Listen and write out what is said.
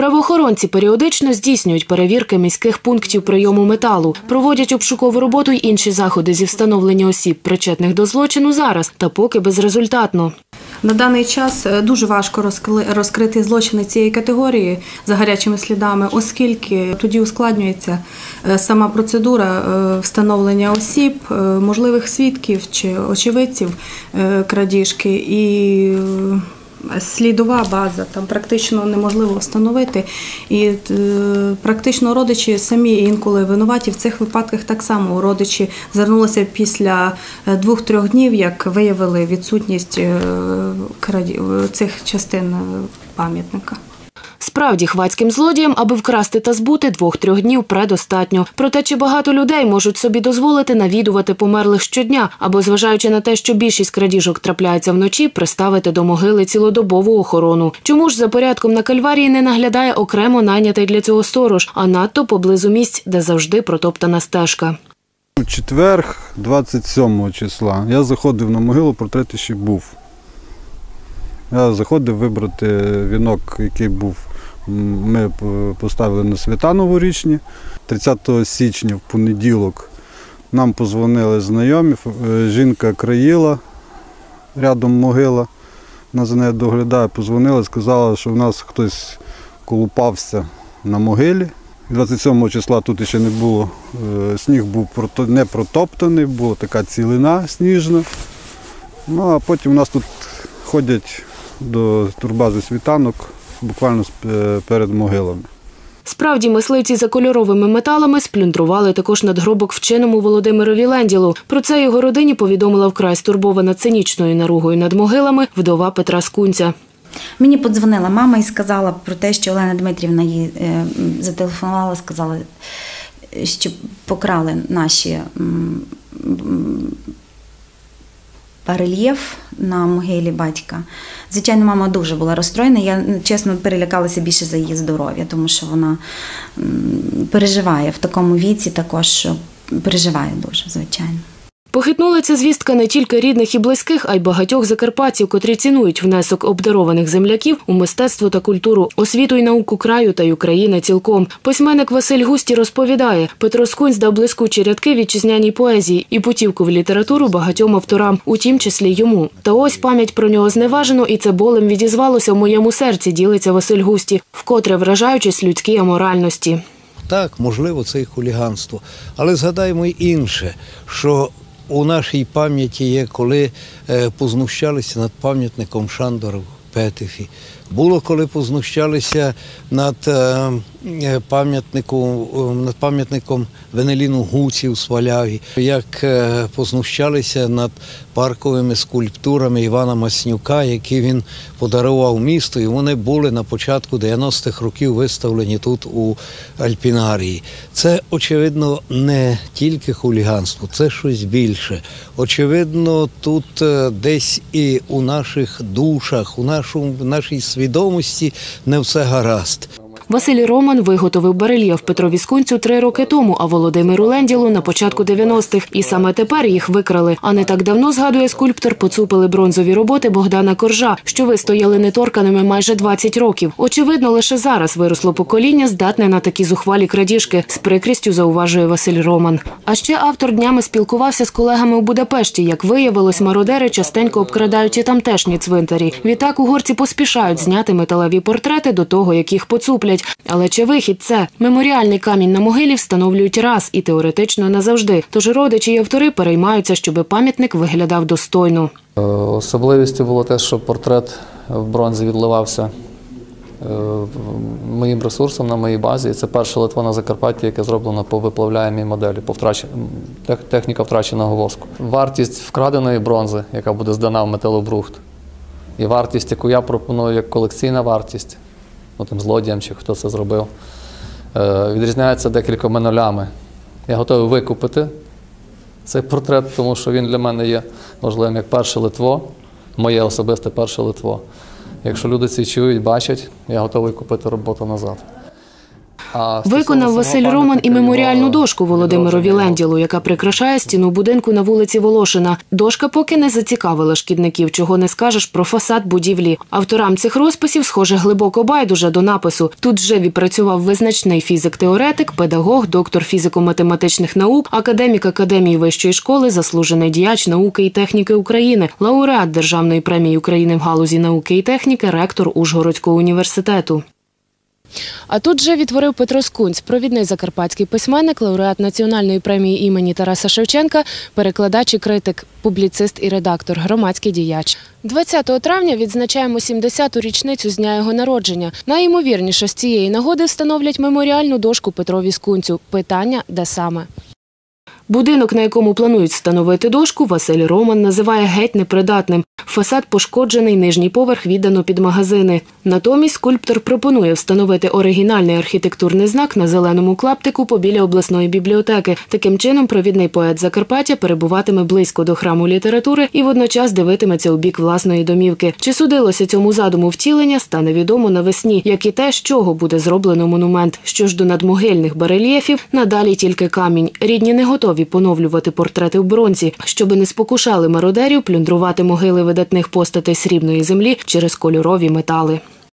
Правоохоронці періодично здійснюють перевірки міських пунктів прийому металу, проводять обшукову роботу й інші заходи зі встановлення осіб, причетних до злочину зараз, та поки безрезультатно. На даний час е, дуже важко розкрити злочини цієї категорії за гарячими слідами, оскільки тоді ускладнюється е, сама процедура е, встановлення осіб, можливих свідків чи очевидців крадіжки і. Слідова база там практично неможливо встановити, і е, практично родичі самі інколи винуваті в цих випадках так само. Родичі звернулися після е, двох-трьох днів, як виявили відсутність е, цих частин пам'ятника. Справді, хвацьким злодіям, аби вкрасти та збути, двох-трьох днів предостатньо. Проте, чи багато людей можуть собі дозволити навідувати померлих щодня, або, зважаючи на те, що більшість крадіжок трапляється вночі, приставити до могили цілодобову охорону. Чому ж за порядком на кальварії не наглядає окремо найнятий для цього сторож, а надто поблизу місць, де завжди протоптана стежка? У четверг, 27 числа, я заходив на могилу, портрет ще був. Я заходив вибрати вінок, який був. Ми поставили на свята новорічні. 30 січня в понеділок нам позвонили знайомі. е, Жінка країла, рядом могила. Вона за нею доглядає, позвонила, сказала, що в нас хтось колупався на могилі. 27 числа тут ще не було. е, Сніг був не протоптаний, була така цілина сніжна. Ну а потім у нас тут ходять до турбази світанок буквально е, перед могилами. Справді, мисливці за кольоровими металами сплюндрували також надгробок вченому Володимирові Ленділу. Про це його родині повідомила вкрай стурбована цинічною наругою над могилами вдова Петра Скунця. Мені подзвонила мама і сказала про те, що Олена Дмитрівна їй е, зателефонувала, сказала, е, що покрали наші м, на могилі батька. Звичайно, мама дуже була розстроєна. Я ну, чесно перелякалася більше за її здоров'я, тому що вона переживає в такому віці, також переживає дуже, звичайно. Похитнула ця звістка не тільки рідних і близьких, а й багатьох закарпатців, котрі цінують внесок обдарованих земляків у мистецтво та культуру, освіту й науку краю та й України цілком. Письменник Василь Густі розповідає, Петро Скунць дав блискучі рядки вітчизняній поезії і путівку в літературу багатьом авторам, у тім числі йому. Та ось пам'ять про нього зневажено, і це болем відізвалося в моєму серці, ділиться Василь Густі, вкотре вражаючись людській аморальності. Так, можливо, це і хуліганство. Але згадаємо й інше, що у нашій пам'яті є, коли е, познущалися над пам'ятником Шандору Петефі. Було, коли познущалися над е, е, пам'ятником, е, над пам'ятником Венеліну Гуці у Сваляві, як познущалися над парковими скульптурами Івана Маснюка, які він подарував місту, і вони були на початку 90-х років виставлені тут у Альпінарії. Це, очевидно, не тільки хуліганство, це щось більше. Очевидно, тут десь і у наших душах, у нашому, в нашій свідомості не все гаразд. Василь Роман виготовив барельєф Петрові Скунцю три роки тому, а Володимиру Ленділу на початку 90-х. І саме тепер їх викрали. А не так давно, згадує скульптор, поцупили бронзові роботи Богдана Коржа, що вистояли неторканими майже 20 років. Очевидно, лише зараз виросло покоління, здатне на такі зухвалі крадіжки. З прикрістю зауважує Василь Роман. А ще автор днями спілкувався з колегами у Будапешті. Як виявилось, мародери частенько обкрадають і тамтешні цвинтарі. Відтак угорці поспішають зняти металеві портрети до того, як їх поцуплять. Але чи вихід це меморіальний камінь на могилі встановлюють раз і теоретично назавжди. Тож родичі й автори переймаються, щоби пам'ятник виглядав достойно. Е, Особливістю було те, що портрет в бронзі відливався е, моїм ресурсом на моїй базі. Це перше Литво на Закарпатті, яке зроблено по виплавляємій моделі, по втрач... техніка втраченого воску. Вартість вкраденої бронзи, яка буде здана в металобрухт, і вартість, яку я пропоную як колекційна вартість, тим злодіям чи хто це зробив, е, відрізняється декількома нулями. Я готовий викупити цей портрет, тому що він для мене є важливим як перше Литво, моє особисте перше Литво. Якщо люди ці чують, бачать, я готовий купити роботу назад. Виконав Василь Роман і меморіальну дошку Володимирові відродження, Ленділу, яка прикрашає стіну будинку на вулиці Волошина. Дошка поки не зацікавила шкідників, чого не скажеш про фасад будівлі. Авторам цих розписів, схоже, глибоко байдуже до напису. Тут вже відпрацював визначний фізик-теоретик, педагог, доктор фізико-математичних наук, академік Академії вищої школи, заслужений діяч науки і техніки України, лауреат Державної премії України в галузі науки і техніки, ректор Ужгородського університету. А тут же відтворив Петро Скунць, провідний закарпатський письменник, лауреат національної премії імені Тараса Шевченка, перекладач і критик, публіцист і редактор, громадський діяч. 20 травня відзначаємо 70-ту річницю з дня його народження. Найімовірніше з цієї нагоди встановлять меморіальну дошку Петрові Скунцю. Питання де саме. Будинок, на якому планують встановити дошку, Василь Роман називає геть непридатним. Фасад пошкоджений, нижній поверх віддано під магазини. Натомість скульптор пропонує встановити оригінальний архітектурний знак на зеленому клаптику побіля обласної бібліотеки. Таким чином, провідний поет Закарпаття перебуватиме близько до храму літератури і водночас дивитиметься у бік власної домівки. Чи судилося цьому задуму втілення, стане відомо навесні, як і те, з чого буде зроблено монумент. Що ж до надмогильних барельєфів, надалі тільки камінь. Рідні не готові поновлювати портрети в бронзі, щоби не спокушали мародерів плюндрувати могили видатних постатей срібної землі через кольорові метали.